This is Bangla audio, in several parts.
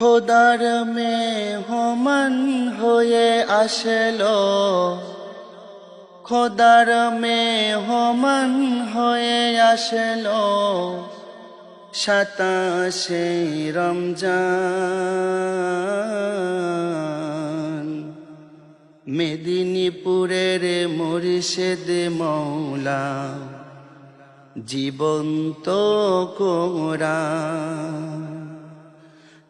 খোদার মে মেহমান হয়ে আসলো। খোদার মে মেহমান হয়ে আসলো। সাতাশে রমজান। মেদিনীপুরের মুর্শেদ মৌলা, জীবন্ত কোরআন।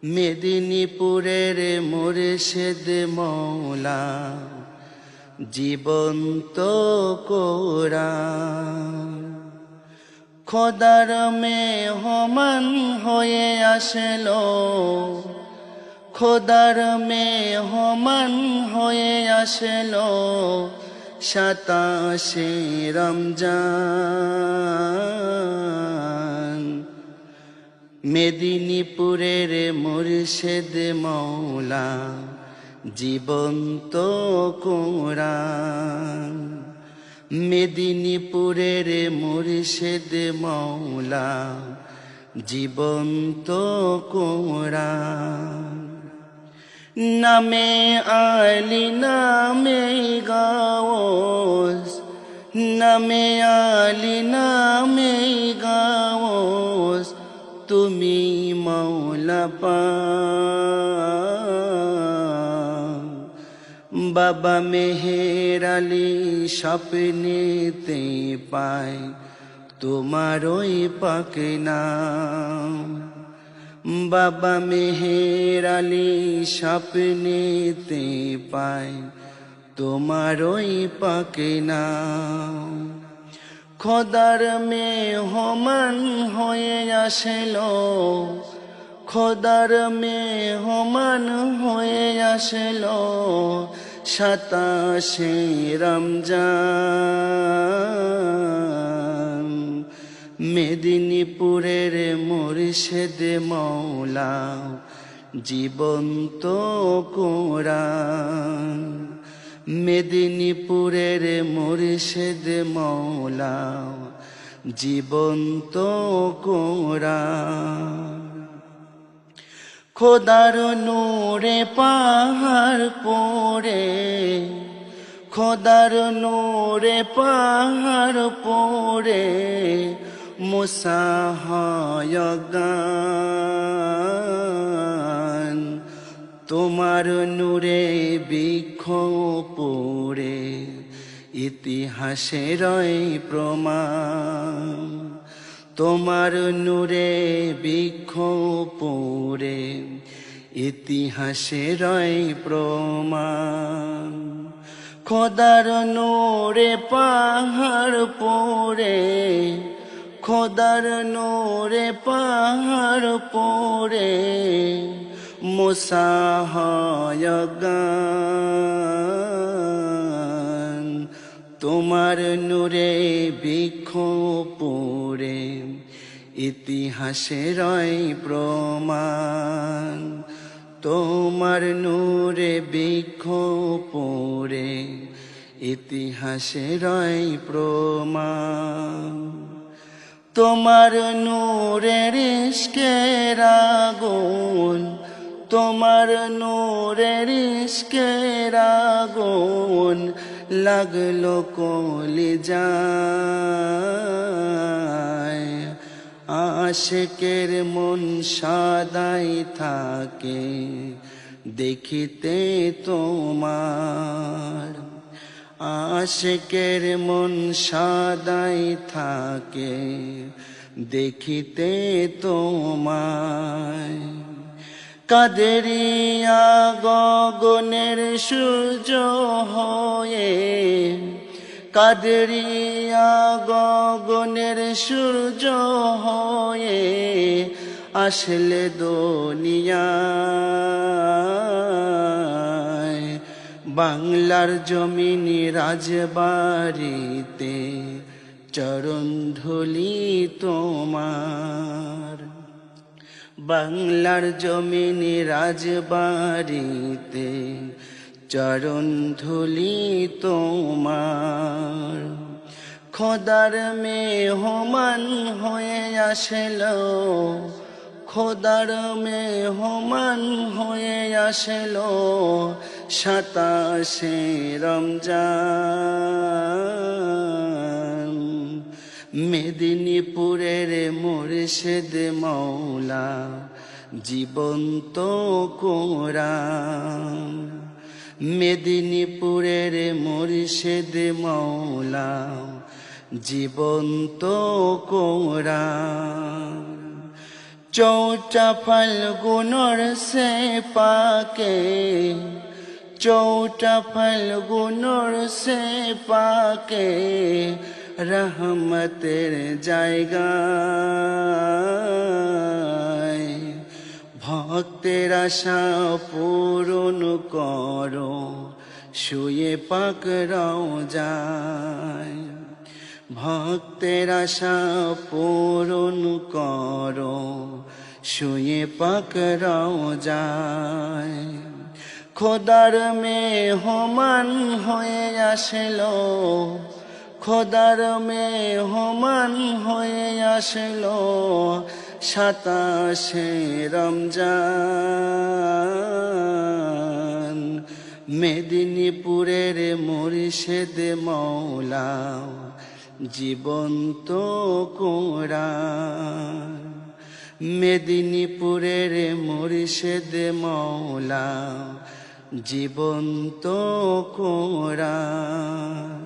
মেদিনীপুরের মুর্শেদ মৌলা, জীবন্ত কোরআন খোদার মেহমান হয়ে আসলো, খোদার মেহমান হয়ে আসলো সাতাশে রমজান। মেদিনীপুরের মুর্শেদ মৌলা, জীবন্ত কোরআন। মেদিনীপুরের মুর্শেদ মৌলা, জীবন্ত কোরআন। নামে আলি, নামে গাওস, নামে আলি, নামে তুমি মৌলা বাবা মেহের আলী স্বপ্নেতে পায় তোমার ওই পাক নাম। বাবা মেহের আলী স্বপ্নেতে পায় তোমার ওই পাক নাম। খোদার মেহমান হয়ে আসলো। খোদার মেহমান হয়ে আসলো সাতাশে রমজান। মেদিনীপুরের মুর্শেদ মৌলা জীবন্ত কোরআন। মেদিনীপুরের মুর্শেদ মৌলা জীবন্ত কোরআন খোদার নূরে পাহাড় পড়ে খোদার নূরে পাহাড় পড়ে মুসাহয়গান তোমার নূরে বৃক্ষ পড়ে, ইতিহাসের প্রমাণ। তোমার নূরে বৃক্ষ পড়ে, ইতিহাসের প্রমাণ। খোদার নূরে পাহাড় পড়ে, খোদার নূরে পাহাড় পড়ে মুসাহয়গান, তোমার নূরে বৃক্ষ পড়ে ইতিহাসের প্রমাণ, তোমার নূরে বৃক্ষ পড়ে ইতিহাসের প্রমাণ, তোমার নূরের ইস্কের আগুন তোমার নূরের ইস্কের আগুন লাগল কলি যায় আশেকের মন সাদাই থাকে দেখিতে তোমার। আশেকের মন সাদাই থাকে দেখিতে তোমায় কাদেরিয়া গগনের সূর্য হয়ে, কাদেরিয়া গগনের সূর্য হয়ে আসলে দুনিয়ায়। বাংলার জমিনি রাজবাড়িতে চরণ ধুলি তোমার। বাংলার জমিনি রাজবাড়িতে চরণ ধুলি তোমার। খোদার মে মেহমান হয়ে আসলো, খোদার মে মেহমান হয়ে আসলো সাতাশে রমজান। মেদিনীপুরের মুর্শেদ মৌলা, জীবন্ত কোরআন মেদিনীপুরের মুর্শেদ মৌলা, জীবন্ত কোরআন চৌটা ফাল্গুনর সে পাকে চৌটা ফাল্গুনর সে পাকে রহমতের জায়গায়। ভক্তের আশা পূরণ করো, শুয়ে পাক যায়। ভক্তের আশা পূরণ করো, শুয়ে পাক যায়। খোদার মেহমান হয়ে আসলো খোদার মেহমান হয়ে আসলো সাতাশে রমজান। মেদিনীপুরের মুর্শেদ মৌলা, জীবন্ত কোরআন। মেদিনীপুরের মুর্শেদ মৌলা, জীবন্ত কোরআন।